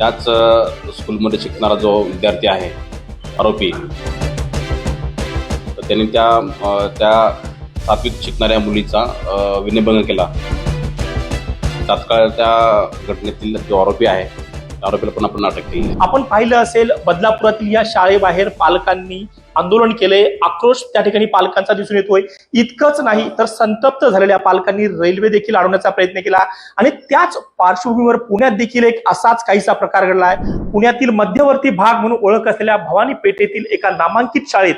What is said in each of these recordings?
त्याच स्कूलमध्ये शिकणारा जो विद्यार्थी आहे आरोपी तर त्यांनी त्या त्या सातवीत शिकणाऱ्या मुलीचा विनयभंग केला. तात्काळ त्या घटनेतील जो आरोपी आहे आरोपीला पुन्हा आपण अटक केली. आपण पाहिलं असेल बदलापुरातील या शाळेबाहेर पालकांनी आंदोलन केले आक्रोश त्या ठिकाणी पालकांचा दिसून येतोय. इतकंच नाही तर संतप्त झालेल्या पालकांनी रेल्वे देखील अडवण्याचा प्रयत्न केला. आणि त्याच पार्श्वभूमीवर पुण्यात देखील एक असाच काहीसा प्रकार घडलाय. पुण्यातील मध्यवर्ती भाग म्हणून ओळख असलेल्या भवानी पेठेतील एका नामांकित शाळेत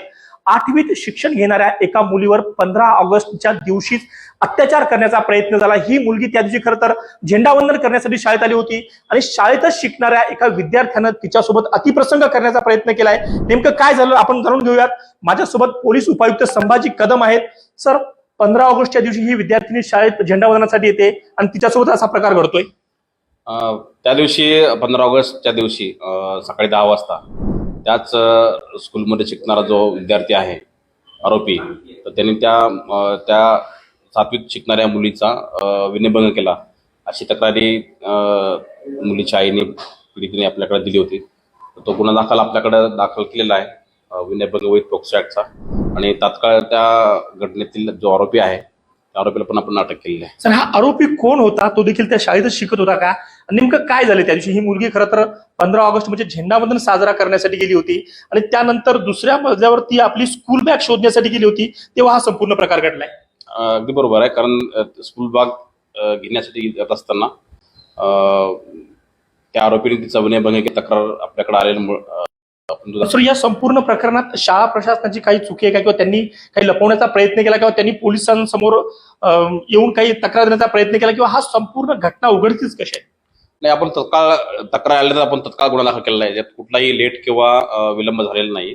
आठवीत शिक्षण घेणाऱ्या एका मुलीवर पंधरा ऑगस्टच्या दिवशीच अत्याचार करण्याचा प्रयत्न झाला. ही मुलगी त्या दिवशी खरं तर झेंडावंदन करण्यासाठी शाळेत आली होती आणि शाळेतच शिकणाऱ्या एका विद्यार्थ्यानं तिच्यासोबत अतिप्रसंग करण्याचा प्रयत्न केलाय. नेमकं काय झालं आपण जाणून घेऊयात. माझ्यासोबत पोलीस उपायुक्त संभाजी कदम आहेत. सर पंधरा ऑगस्टच्या दिवशी ही विद्यार्थिनी शाळेत झेंडावंदनासाठी येते आणि तिच्यासोबत असा प्रकार घडतोय. त्या दिवशी पंधरा ऑगस्टच्या दिवशी सकाळी दहा वाजता त्याच स्कूलमध्ये शिकणारा जो विद्यार्थी आहे आरोपी तर त्यांनी त्या त्या सातवीत शिकणाऱ्या मुलीचा विनयभंग केला. अशी तक्रारी मुलीच्या आईने पीडितीने आपल्याकडे दिली होती. तो गुन्हा दाखल आपल्याकडे दाखल केलेला आहे विनयभंग विथ पोक्सो ऍक्टचा. आणि तात्काळ त्या घटनेतील जो आरोपी आहे त्या आरोपीला पण आपण अटक केलेली आहे. सर हा आरोपी कोण होता? तो देखील त्या शाळेतच शिकत होता का? नेमकं काय झालं? त्या दिवशी ही मुलगी खरं तर पंधरा ऑगस्ट म्हणजे झेंडावंदन साजरा करण्यासाठी गेली होती आणि त्यानंतर दुसऱ्या मजल्यावर ती आपली स्कूल बॅग शोधण्यासाठी गेली होती तेव्हा हा संपूर्ण प्रकार घडलाय. अगदी बरोबर आहे कारण स्कूल बॅग घेण्यासाठी जात असताना त्या आरोपीने तिचा विनयभंगाची तक्रार आपल्याकडे आलेल्यामुळे अ, आपण तुझा सर या संपूर्ण प्रकरणात शाळा प्रशासनाची काही चुकी आहे का? किंवा त्यांनी काही लपवण्याचा प्रयत्न केला किंवा त्यांनी पोलिसांसमोर येऊन काही तक्रार देण्याचा प्रयत्न केला किंवा हा संपूर्ण घटना उघडकीच कशी आहे? नाही आपण तत्काळ तक्रार आली तर आपण तत्काळ गुन्हा दाखल केलेला आहे यात कुठलाही लेट किंवा विलंब झालेला नाही.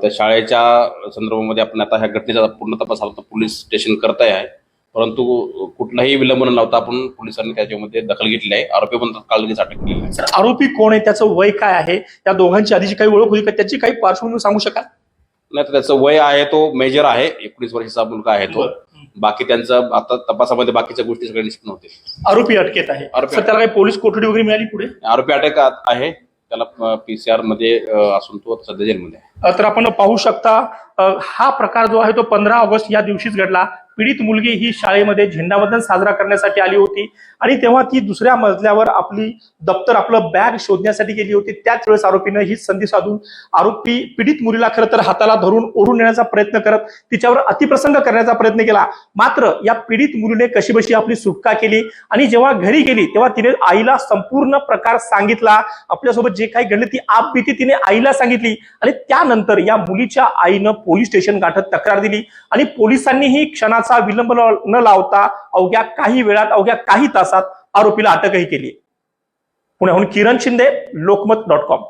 त्या शाळेच्या संदर्भामध्ये आपण आता ह्या घटनेचा पूर्ण तपास आता पोलीस स्टेशन करताय आहे. परंतु कुठलाही विलंब न लावता आपण पोलिसांनी त्याच्यामध्ये दखल घेतली आहे. आरोपी पण तत्काळ लगेच अटक केलेली आहे. आरोपी कोण आहे? त्याचं वय काय आहे? या दोघांची आधीची काही ओळख होती का? त्याची काही पार्श्वभूमी सांगू शकाल? नाही तर त्याचं वय आहे तो मेजर आहे. एकोणीस वर्षाचा मुलगा आहे तो. बाकी त्यांचं आता तपासामध्ये बाकीच्या गोष्टी सगळ्या निष्पन्न होतील आरोपी अटकेत आहे. आरोपी सर त्याला काही पोलीस कोठडी वगैरे मिळाली पुढे? आरोपी अटक आहे. त्याला पीसीआरमध्ये अ, असून तो सध्या जेलमध्ये आहे. अ, तर आपण पाहू शकता अ, हा प्रकार जो आहे तो पंधरा ऑगस्ट या दिवशीच घडला. पीडित मुलगी ही शाळेमध्ये झेंडावंदन साजरा करण्यासाठी आली होती. आणि तेव्हा ती दुसऱ्या मजल्यावर आपली दप्तर आपलं बॅग शोधण्यासाठी गेली होती. त्याच वेळेस आरोपीनं ही संधी साधून आरोपी पीडित मुलीला खरं तर हाताला धरून ओढून नेण्याचा प्रयत्न करत तिच्यावर अतिप्रसंग करण्याचा प्रयत्न केला. मात्र या पीडित मुलीने कशीबशी आपली सुटका केली आणि जेव्हा घरी गेली तेव्हा तिने आईला संपूर्ण प्रकार सांगितला. आपल्यासोबत जे काही घडले ती आपबीती तिने आईला सांगितली. आणि त्यानंतर या मुलीच्या आईनं पोलीस स्टेशन गाठत तक्रार दिली. आणि पोलिसांनीही क्षणाचा विलंब न न लावता अवघ्या काही वेळात अवघ्या काही तासात आरोपीला अटकही केली. पुण्याहून किरण शिंदे लोकमत डॉट कॉम.